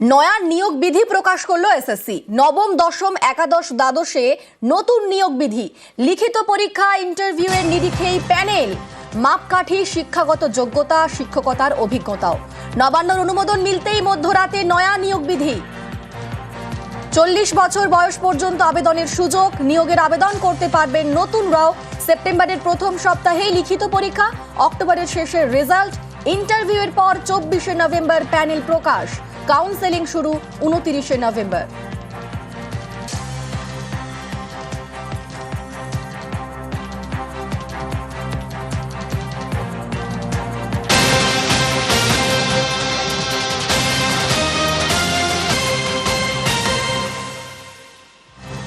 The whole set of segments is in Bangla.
নয়া নিয়োগ বিধি প্রকাশ করল এসএসসি নবম, দশম, একাদশ, দ্বাদশে নতুন নিয়োগ বিধি। লিখিত পরীক্ষা ইন্টারভিউ এর নিরিখেই প্যানেল। মাপকাঠি, শিক্ষাগত যোগ্যতা, শিক্ষকতার অভিজ্ঞতাও। নবান্নর অনুমোদন মিলতেই মধ্যরাতে নয়া নিয়োগ বিধি। চল্লিশ বছর বয়স পর্যন্ত আবেদনের সুযোগ, নিয়োগের আবেদন করতে পারবেন নতুন নতুনরাও সেপ্টেম্বরের প্রথম সপ্তাহেই লিখিত পরীক্ষা, অক্টোবরের শেষের রেজাল্ট ইন্টারভিউয়ের পর চব্বিশে নভেম্বর প্যানেল প্রকাশ। কাউন্সেলিং শুরু উনতিরিশে নভেম্বর।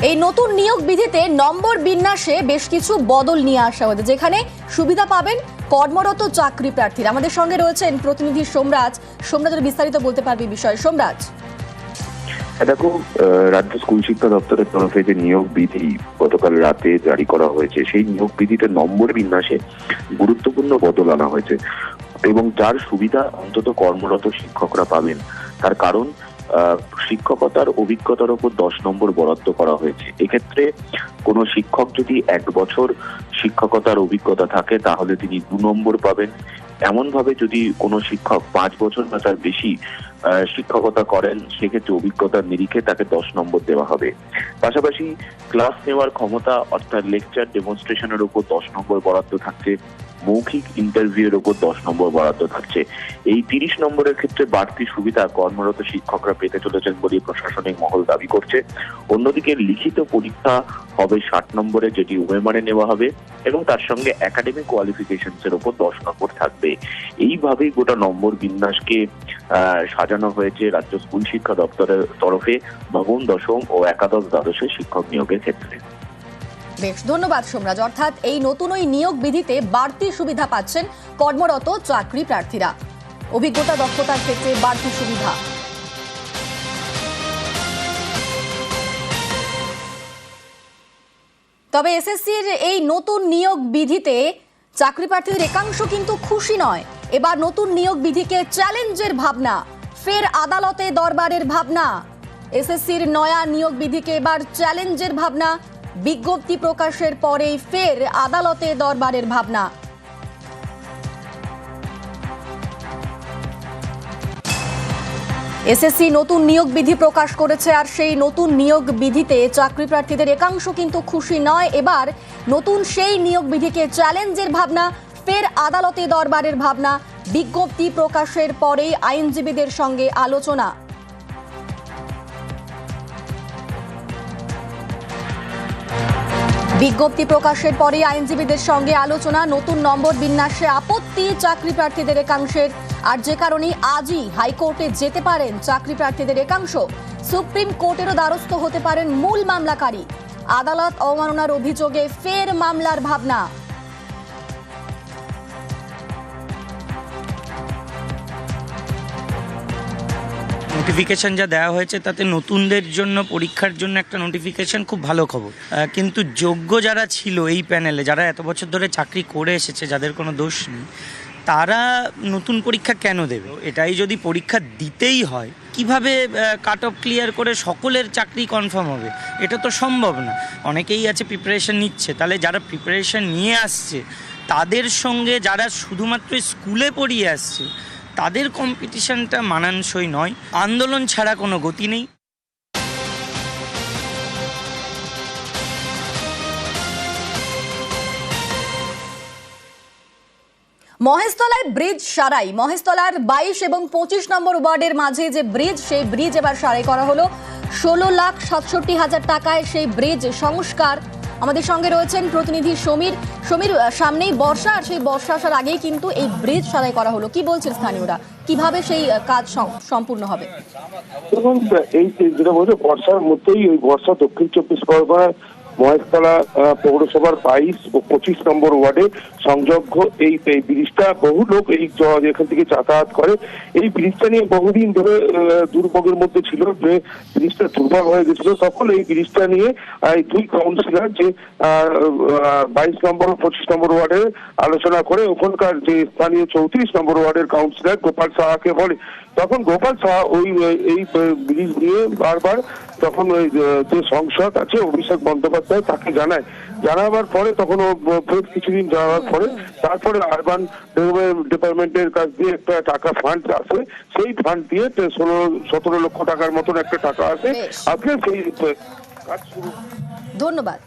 এই নতুন নিয়োগ বিধিতে নম্বর বিন্যাসে বেশ কিছু বদল নিয়ে আসা হয়েছে, যেখানে সুবিধা পাবেন কর্মরত চাকরি প্রার্থীরা। আমাদের সঙ্গে রয়েছেন প্রতিনিধি সোমরাজ। সোমরাজ বিস্তারিত বলতে পারবে বিষয়ে। সোমরাজ। হ্যাঁ, দেখো রাজ্য স্কুল শিক্ষা দপ্তরের তরফে যে নিয়োগ বিধি গতকাল রাতে জারি করা হয়েছে সেই নিয়োগ বিধিতে নম্বর বিন্যাসে গুরুত্বপূর্ণ বদল আনা হয়েছে। এবং যার সুবিধা অন্তত কর্মরত শিক্ষকরা পাবেন। তার কারণ শিক্ষকতার অভিজ্ঞতার উপর দশ নম্বর বরাদ্দ করা হয়েছে। এক্ষেত্রে কোনো শিক্ষক যদি এক বছর শিক্ষকতার অভিজ্ঞতা থাকে, তাহলে তিনি দু নম্বর পাবেন। এমন ভাবে যদি কোনো শিক্ষক পাঁচ বছর বা তার বেশি শিক্ষকতা করেন, সেক্ষেত্রে অভিজ্ঞতার নিরিখে তাকে দশ নম্বর দেওয়া হবে। পাশাপাশি ক্লাস নেওয়ার ক্ষমতা, অর্থাৎ লেকচার ডেমনস্ট্রেশনের উপর দশ নম্বর বরাদ্দ থাকছে। মৌখিক ইন্টারভিউ এর উপর দশ নম্বর বরাদ্দ থাকছে। এই তিরিশ নম্বরের ক্ষেত্রে বাড়তি সুবিধা কর্মরত শিক্ষকরা পেতে চলেছেন বলে প্রশাসনিক মহল দাবি করছে। অন্যদিকে লিখিত পরীক্ষা হবে ষাট নম্বরে, যেটি উমেমানে নেওয়া হবে এবং তার সঙ্গে একাডেমিক কোয়ালিফিকেশন এর উপর দশ নম্বর থাকবে। এইভাবেই গোটা নম্বর বিন্যাসকে সাজানো হয়েছে রাজ্য স্কুল শিক্ষা দপ্তরের তরফে। নবম, দশম ও একাদশ দ্বাদশের শিক্ষক নিয়োগের ক্ষেত্রে। বেশ ধন্যবাদ সোমরাজ। অর্থাৎ এই নতুন ওই নিয়োগ বিধিতে বাড়তি সুবিধা পাচ্ছেন কর্মরত চাকরি প্রার্থীরা। অভিজ্ঞতা, দক্ষতার ক্ষেত্রে বাড়তি সুবিধা। তবে এসএসসির এই নতুন নিয়োগ বিধিতে চাকরি প্রার্থীদের একাংশ কিন্তু খুশি নয়। এবার নতুন নিয়োগ বিধিকে চ্যালেঞ্জের ভাবনা, ফের আদালতে দরবারের ভাবনা। এসএসসির নয়া নিয়োগ বিধিকে এবার চ্যালেঞ্জের ভাবনা বিজ্ঞপ্তি প্রকাশের পরেই ফের আদালতে দরবারের ভাবনা। এসএসসি নতুন নিয়োগ বিধি প্রকাশ করেছে আর সেই নতুন নিয়োগ বিধিতে চাকরি প্রার্থীদের একাংশ কিন্তু খুশি নয়। এবার নতুন সেই নিয়োগ বিধিকে চ্যালেঞ্জের ভাবনা, ফের আদালতে দরবারের ভাবনা, বিজ্ঞপ্তি প্রকাশের পরেই আইনজীবীদের সঙ্গে আলোচনা। বিজ্ঞপ্তি প্রকাশের পরে আইনজীবীদের সঙ্গে আলোচনা, নতুন নম্বর বিন্যাসে আপত্তি, চাকরি প্রার্থীদের একাংশের। আর যে কারণে আজই হাইকোর্টে যেতে পারেন চাকরি প্রার্থীদের একাংশ, সুপ্রিম কোর্টেরও দ্বারস্থ হতে পারেন মূল মামলাকারী। আদালত অবমাননার অভিযোগে ফের মামলার ভাবনা। নোটিফিকেশন যা দেওয়া হয়েছে, তাতে নতুনদের জন্য, পরীক্ষার জন্য একটা নোটিফিকেশন খুব ভালো খবর। কিন্তু যোগ্য যারা ছিল এই প্যানেলে যারা এত বছর ধরে চাকরি করে এসেছে, যাদের কোনো দোষ নেই, তারা নতুন পরীক্ষা কেন দেবে? এটাই যদি পরীক্ষা দিতেই হয়, কীভাবে কাট অফ ক্লিয়ার করে সকলের চাকরি কনফার্ম হবে? এটা তো সম্ভব না। অনেকেই আছে প্রিপারেশন নিচ্ছে, তাহলে যারা প্রিপারেশন নিয়ে আসছে, তাদের সঙ্গে যারা শুধুমাত্র স্কুলে পড়িয়ে আসছে তাদের কম্পিটিশনটা মানানসই নয়। আন্দোলন ছাড়া কোনো গতি নেই। মহেশতলায় ব্রিজ সারাই। মহেশতলার বাইশ এবং পঁচিশ নম্বর ওয়ার্ডের মাঝে যে ব্রিজ, সেই ব্রিজ এবার সারাই করা হলো। ষোলো লাখ সাতষট্টি হাজার টাকায় সেই ব্রিজ সংস্কার আমাদের সঙ্গে রয়েছেন প্রতিনিধি সমীর। সমীর সামনেই বর্ষা, আর সেই বর্ষা আসার আগেই কিন্তু এই ব্রিজ সারাই করা হলো। কি বলছেন স্থানীয়রা? কীভাবে সেই কাজ সম- সম্পূর্ণ হবে? এই যেটা বলছে, বর্ষার মধ্যেই ওই বর্ষা দক্ষিণ চব্বিশ পরগনার মহেশতলা পৌরসভার বাইশ ও পঁচিশ নম্বর ওয়ার্ডে সংযোগ্য এই ব্রিজটা। বহু লোক এই এখান থেকে যাতায়াত করে। এই ব্রিজটা নিয়ে বহুদিন ধরে দুর্ভোগের মধ্যে ছিল যে ব্রিজটা দুর্বল হয়ে গেছিল। তখন এই ব্রিজটা নিয়ে দুই কাউন্সিলর যে বাইশ নম্বর ও পঁচিশ নম্বর ওয়ার্ডে আলোচনা করে, ওখানকার যে স্থানীয় চৌত্রিশ নম্বর ওয়ার্ডের কাউন্সিলর গোপাল সাহাকে বলে। তখন গোপাল সাহা ওই, এই ব্রিজ নিয়ে বারবার তখন ওই যে সংসদ আছে, অভিষেক বন্দ্যোপাধ্যায় তাকে জানায়। জানাবার পরে তখন ও ফের কিছুদিন যাওয়ার পরে তারপরে আরবান ডিপার্টমেন্টের কাছ দিয়ে একটা টাকা ফান্ড আসে। সেই ফান্ড দিয়ে ষোলো সতেরো লক্ষ টাকার মতন একটা টাকা আসে। আজকে সেই কাজ শুরু। ধন্যবাদ।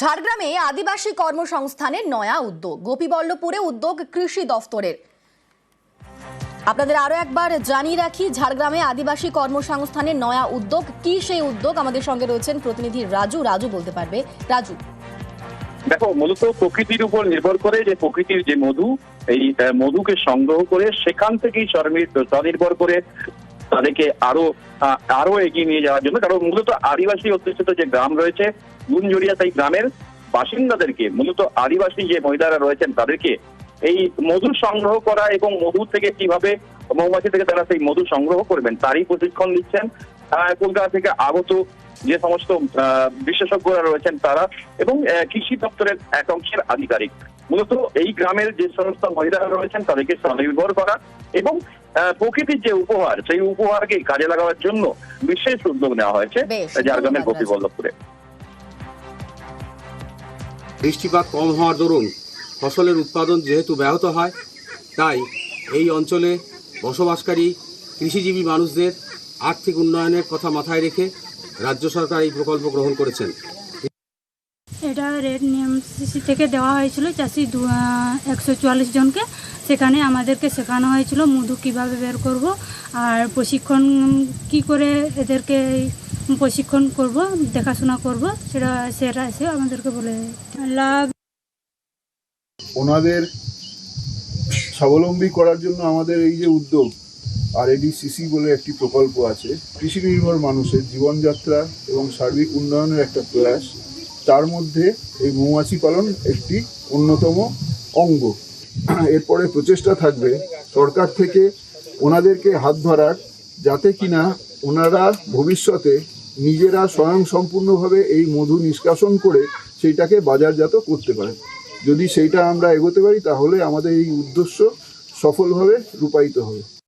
ঝাড়গ্রামে আদিবাসী কর্মসংস্থানের নয়া উদ্যোগ। গোপীবল্লভপুরে উদ্যোগ কৃষি দফতরের। আপনাদের আরও একবার জানিয়ে রাখি, ঝাড়গ্রামে আদিবাসী কর্মসংস্থানের নয়া উদ্যোগ। কি সেই উদ্যোগ? আমাদের সঙ্গে রয়েছেন প্রতিনিধি রাজু। রাজু বলতে পারবে। রাজু। দেখো, মূলত প্রকৃতির উপর নির্ভর করে যে প্রকৃতির যে মধু, এই মধুকে সংগ্রহ করে সেখান থেকেই স্বনির্ভর করে তাদেরকে আরও আরও এগিয়ে নিয়ে যাওয়ার জন্য। কারণ মূলত আদিবাসী অধ্যুষিত যে গ্রাম রয়েছে গুনজড়িয়া সেই গ্রামের বাসিন্দাদেরকে, মূলত আদিবাসী যে মহিলারা রয়েছেন তাদেরকে এই মধু সংগ্রহ করা এবং মধু থেকে কীভাবে মৌমাছি থেকে তারা সেই মধু সংগ্রহ করবেন তারই প্রশিক্ষণ দিচ্ছেন আহ, কলকাতা থেকে আগত যে সমস্ত আহ, বিশেষজ্ঞরা রয়েছেন তারা এবং আহ, কৃষি দপ্তরের এক অংশের আধিকারিক। মূলত এই গ্রামের যে সমস্ত মহিলারা রয়েছেন তাদেরকে স্বনির্ভর করা এবং আহ, প্রকৃতির যে উপহার সেই উপহারকে কাজে লাগাবার জন্য বিশেষ উদ্যোগ নেওয়া হয়েছে ঝাড়গ্রামের ধন্যবাদ, রাজু। গোপীবল্লভপুরে বৃষ্টিপাত কম হওয়ার দরুন ফসলের উৎপাদন যেহেতু ব্যাহত হয়, তাই এই অঞ্চলে বসবাসকারী কৃষিজীবী মানুষদের আর্থিক উন্নয়নের কথা মাথায় রেখে রাজ্য সরকার এই প্রকল্প গ্রহণ করেছেন। এটা রেড নিএমসিসি থেকে দেওয়া হয়েছিল, চাষি একশো চুয়াল্লিশ জনকে। সেখানে আমাদেরকে শেখানো হয়েছিল মধু কীভাবে বের করব আর প্রশিক্ষণ কি করে এদেরকে প্রশিক্ষণ করব, দেখাশোনা করব। সেটা সেটা এসে আমাদেরকে বলে লাভ ওনাদের স্বাবলম্বী করার জন্য আমাদের এই যে উদ্যোগ, আর সিসি বলে একটি প্রকল্প আছে, কৃষি নির্ভর মানুষের জীবনযাত্রা এবং সার্বিক উন্নয়নের একটা প্রয়াস। তার মধ্যে এই মৌমাছি পালন একটি অন্যতম অঙ্গ। এরপরে প্রচেষ্টা থাকবে সরকার থেকে ওনাদেরকে হাত ধরার, যাতে কিনা ওনারা ভবিষ্যতে নিজেরা স্বয়ং সম্পূর্ণভাবে এই মধু নিষ্কাশন করে সেইটাকে বাজারজাত করতে পারে যদি সেইটা আমরা এগোতে পারি তাহলে আমাদের এই উদ্দেশ্য সফলভাবে রূপায়িত হবে।